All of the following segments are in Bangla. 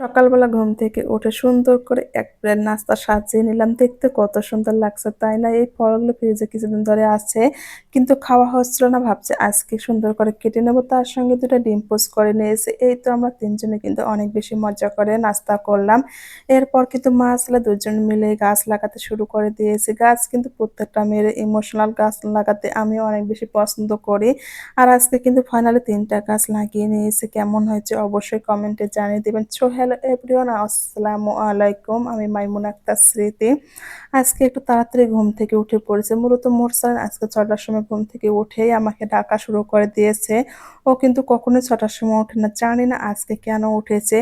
সকালবেলা ঘুম থেকে উঠে সুন্দর করে এক প্লেট নাস্তা সাজিয়ে নিলাম। দেখতে কত সুন্দর লাগছে, তাই না? এই ফলগুলো ফ্রিজে কিছুদিন ধরে আছে, কিন্তু খাওয়া হচ্ছিল না, ভাবছে আজকে সুন্দর করে কেটে নেব। তার সঙ্গে দুটো ডিম পোস্ট করে নিয়েছে। এই তো আমরা তিনজনে কিন্তু অনেক বেশি মজা করে নাস্তা করলাম। এরপর কিন্তু মা আসলে দুজন মিলে গাছ লাগাতে শুরু করে দিয়েছে। গাছ কিন্তু প্রত্যেকটা মেয়ের ইমোশনাল গাছ লাগাতে আমি অনেক বেশি পছন্দ করি। আর আজকে কিন্তু ফাইনালি তিনটা গাছ লাগিয়ে নিয়েছে। কেমন হয়েছে অবশ্যই কমেন্টে জানিয়ে দেবেন। সো হ্যালো এভরিওয়ান, আসসালামু আলাইকুম। আমি মাইমুন আক্তার স্মৃতি। আজকে একটু তাড়াতাড়ি ঘুম থেকে উঠে পড়েছে। মূলত মোরসাল আজকে ছটার সময় ঘুম থেকে উঠেই আমাকে ডাকা শুরু করে দিয়েছে। ও কিন্তু কখনোই ছটার সময় ওঠে না। জানি না আজকে কেন উঠেছে।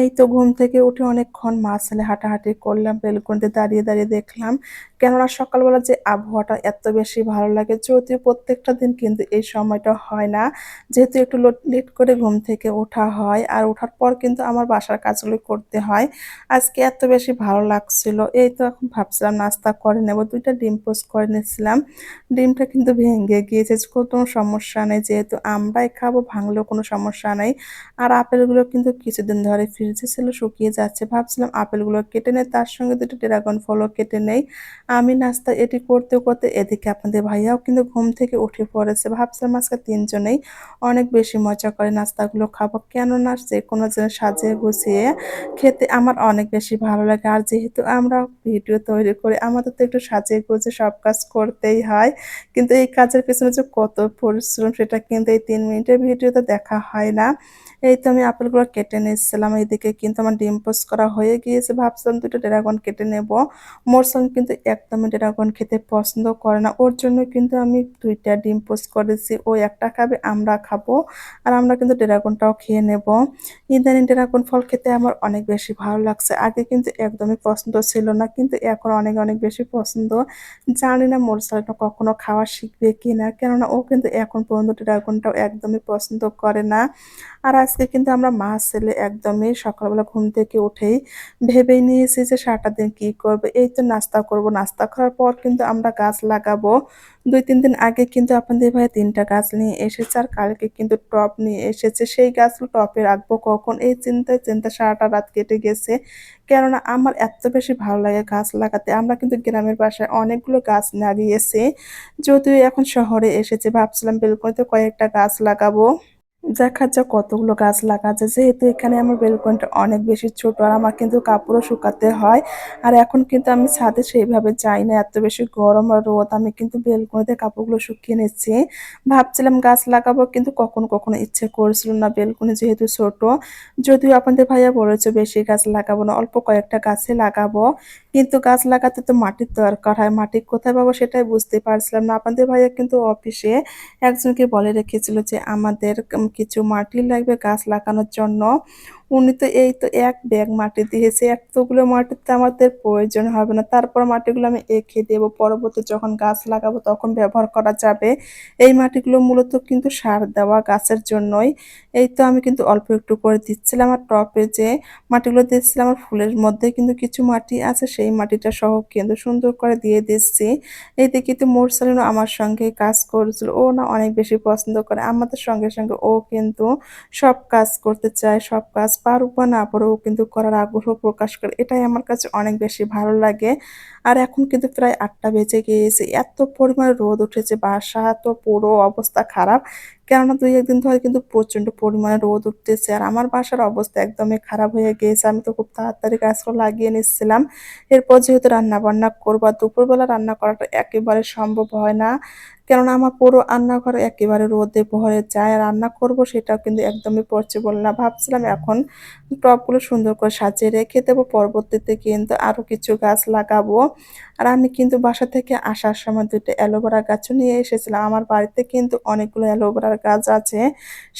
এই তো ঘুম থেকে উঠে অনেকক্ষণ মাছালে হাঁটাহাঁটি করলাম, বেলকনিতে দাঁড়িয়ে দাঁড়িয়ে দেখলাম, কেননা সকালবেলা যে আবহাওয়াটা এত বেশি ভালো লাগে, যদিও প্রত্যেকটা দিন কিন্তু এই সময়টা হয় না। যেহেতু একটু লেট করে ঘুম থেকে ওঠা হয়, আর ওঠার পর কিন্তু আমার বাসার কাজগুলো করতে হয়। আজকে এত বেশি ভালো লাগছিল। এই তো এখন ভাবছিলাম নাস্তা করে নেব। দুইটা ডিম পোস্ট করে নিয়েছিলাম। ডিমটা কিন্তু ভেঙে গিয়েছে। কোনো সমস্যা নেই। যেহেতু আমরাই খাব, ভাঙলেও কোনো সমস্যা নেই। আর আপেলগুলো কিন্তু কিছুদিন ধরে ফ্রিজে ছিল, শুকিয়ে যাচ্ছে। ভাবছিলাম আপেলগুলো কেটে নেই। তার সঙ্গে দুটো ড্রাগন ফলও কেটে নেই। আমি নাস্তা এটি করতে করতে এদিকে আপনাদের ভাইয়াও কিন্তু ঘুম থেকে উঠে পড়েছে। ভাবছিলাম আজকে তিনজনেই অনেক বেশি মজা করে নাস্তাগুলো খাব। কেননা যে কোনো জিনিস সাজিয়ে গুছিয়ে খেতে আমার অনেক বেশি ভালো লাগে। আর যেহেতু আমরা ভিডিও তৈরি করি, আমাদের তো একটু সাজিয়ে গুজে সব কাজ করতেই হয়। কিন্তু এই কাজের পেছনে যে কত পরিশ্রম, সেটা কিন্তু এই তিন মিনিটের ভিডিওতে দেখা হয় না। এই তো আমি আপেলগুলো কেটে নিচ্ছিলাম এইদিকে কিন্তু আমার ডিম পোস্ট করা হয়ে গিয়েছে। ভাবছিলাম দুটো ড্রাগন কেটে নেব। মোরসন কিন্তু একদমই ড্রাগন খেতে পছন্দ করে না। ওর জন্য কিন্তু আমি দুইটা ডিম পোস্ট করেছি। ও একটা খাবে, আমরা খাব। আর আমরা কিন্তু ড্রাগনটাও খেয়ে নেব। ইদানিং ড্রাগন ফল খেতে আমার অনেক বেশি ভালো লাগছে। আগে কিন্তু একদমই পছন্দ ছিল না, কিন্তু এখন অনেক অনেক বেশি পছন্দ। জানি না মোরসালটা কখনো খাওয়া শিখবে কি না কেননা ও কিন্তু এখন পর্যন্ত ড্রাগনটাও একদমই পছন্দ করে না। আর আজকে কিন্তু আমরা মা ছেলে একদমই সকালবেলা ঘুম থেকে উঠেই ভেবেই নিয়েছি যে সারাটা দিন কী করবে। এই তো নাস্তা করব। নাস্তা করার পর কিন্তু আমরা গাছ লাগাবো। দুই, তিন দিন আগে কিন্তু আপনাদের ভাই তিনটা গাছ নিয়ে এসেছে, আর কালকে কিন্তু টপ নিয়ে এসেছে। সেই গাছগুলো টপে রাখব কখন? এই চিন্তায় চিন্তা সারাটা রাত কেটে গেছে। কেননা আমার এত বেশি ভালো লাগে গাছ লাগাতে। আমরা কিন্তু গ্রামের বাসায় অনেকগুলো গাছ লাগিয়েছি। যদিও এখন শহরে এসেছে, ভাবছিলাম বেলকনিতে কয়েকটা গাছ লাগাবো। দেখা যাক কতগুলো গাছ লাগা আছে যেহেতু এখানে আমার বেলকনিটা অনেক বেশি ছোট আর আমার কিন্তু কাপড়ও শুকাতে হয়। আর এখন কিন্তু আমি ছাদে সেইভাবে যাই না। এত বেশি গরম আর রোদ, আমি কিন্তু বেলকনিতে কাপড়গুলো শুকিয়ে নিচ্ছি। ভাবছিলাম গাছ লাগাবো কিন্তু কখনো কখনো ইচ্ছে করছিল না। বেলকনি যেহেতু ছোট, যদিও আপনাদের ভাইয়া বলেছে বেশি গাছ লাগাবো না, অল্প কয়েকটা গাছে লাগাবো। কিন্তু গাছ লাগাতে তো মাটির দরকার হয়। মাটি কোথায় পাবো সেটাই বুঝতে পারছিলাম না। আপনাদের ভাইয়া কিন্তু অফিসে একজনকে বলে রেখেছিল যে, আমাদের কিছু মাটি লাগবে গাছ লাগানোর জন্য। উনি তো এই তো এক ব্যাগ মাটি দিয়েছে, এতগুলো মাটিতে আমাদের প্রয়োজন হবে না। তারপর মাটিগুলো আমি এঁকে দেবো, পরবর্তী যখন গাছ লাগাবো তখন ব্যবহার করা যাবে। এই মাটিগুলো মূলত কিন্তু সার দেওয়া গাছের জন্যই। এই তো আমি কিন্তু অল্প একটু করে দিচ্ছিলাম আর টপে যে মাটিগুলো দিচ্ছিলাম আমার ফুলের মধ্যে কিন্তু কিছু মাটি আছে, সেই মাটিটা সহ কিন্তু সুন্দর করে দিয়ে দিচ্ছি। এই দেখি তো মোরসালিনও আমার সঙ্গে কাজ করেছিল, ও না অনেক বেশি পছন্দ করে। আমাদের সঙ্গে সঙ্গে ও কিন্তু সব কাজ করতে চায়, সব কাজ পারুক বা না পারুক কিন্তু করার আগ্রহ প্রকাশ করে। এটাই আমার কাছে অনেক বেশি ভালো লাগে। আর এখন কিন্তু প্রায় আটটা বেজে গিয়েছে। এত পরিমাণ রোদ উঠেছে, বাসা তো পুরো অবস্থা খারাপ। কেননা দুই একদিন ধরে কিন্তু প্রচণ্ড পরিমাণে রোদ উঠতেছে। আর আমার বাসার অবস্থা একদমই খারাপ হয়ে গিয়েছে। আমি তো খুব তাড়াতাড়ি গাছগুলো লাগিয়ে নিচ্ছিলাম। এরপর যেহেতু রান্না বান্না করব দুপুরবেলা রান্না করাটা একেবারে সম্ভব হয় না। কেননা আমার পুরো রান্নাঘর একেবারে রোদে ভরে যায়। রান্না করব সেটাও কিন্তু একদমই পসিবল না। ভাবছিলাম এখন টবগুলো সুন্দর করে সাজিয়ে রেখে দেবো। পরবর্তীতে কিন্তু আরও কিছু গাছ লাগাবো। আর আমি কিন্তু বাসা থেকে আসার সময় দুটো অ্যালোভেরা গাছও নিয়ে এসেছিলাম। আমার বাড়িতে কিন্তু অনেকগুলো অ্যালোভেরার গাছ আছে।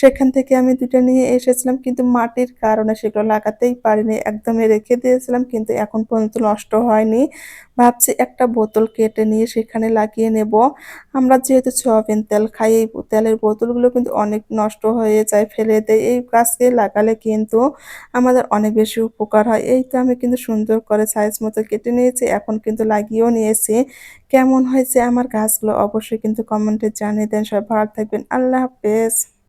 সেখান থেকে আমি দুটো নিয়ে এসেছিলাম, কিন্তু মাটির কারণে সেগুলো লাগাতেই পারিনি। একদমই রেখে দিয়েছিলাম, কিন্তু এখন পর্যন্ত নষ্ট হয়নি। ভাবছি একটা বোতল কেটে নিয়ে সেখানে লাগিয়ে নেব। আমরা যেহেতু সয়াবিন তেল খাই, এই তেলের বোতলগুলো কিন্তু অনেক নষ্ট হয়ে যায়, ফেলে দেয়। এই গাছকে লাগালে কিন্তু আমাদের অনেক বেশি উপকার হয়। এই তো আমি কিন্তু সুন্দর করে সাইজ মতো কেটে নিয়েছি, এখন কিন্তু লাগিয়েও নিয়েছি। কেমন হয়েছে আমার গাছগুলো অবশ্যই কিন্তু কমেন্টে জানিয়ে দেন। সবাই ভালো থাকবেন। আল্লাহ হাফেজ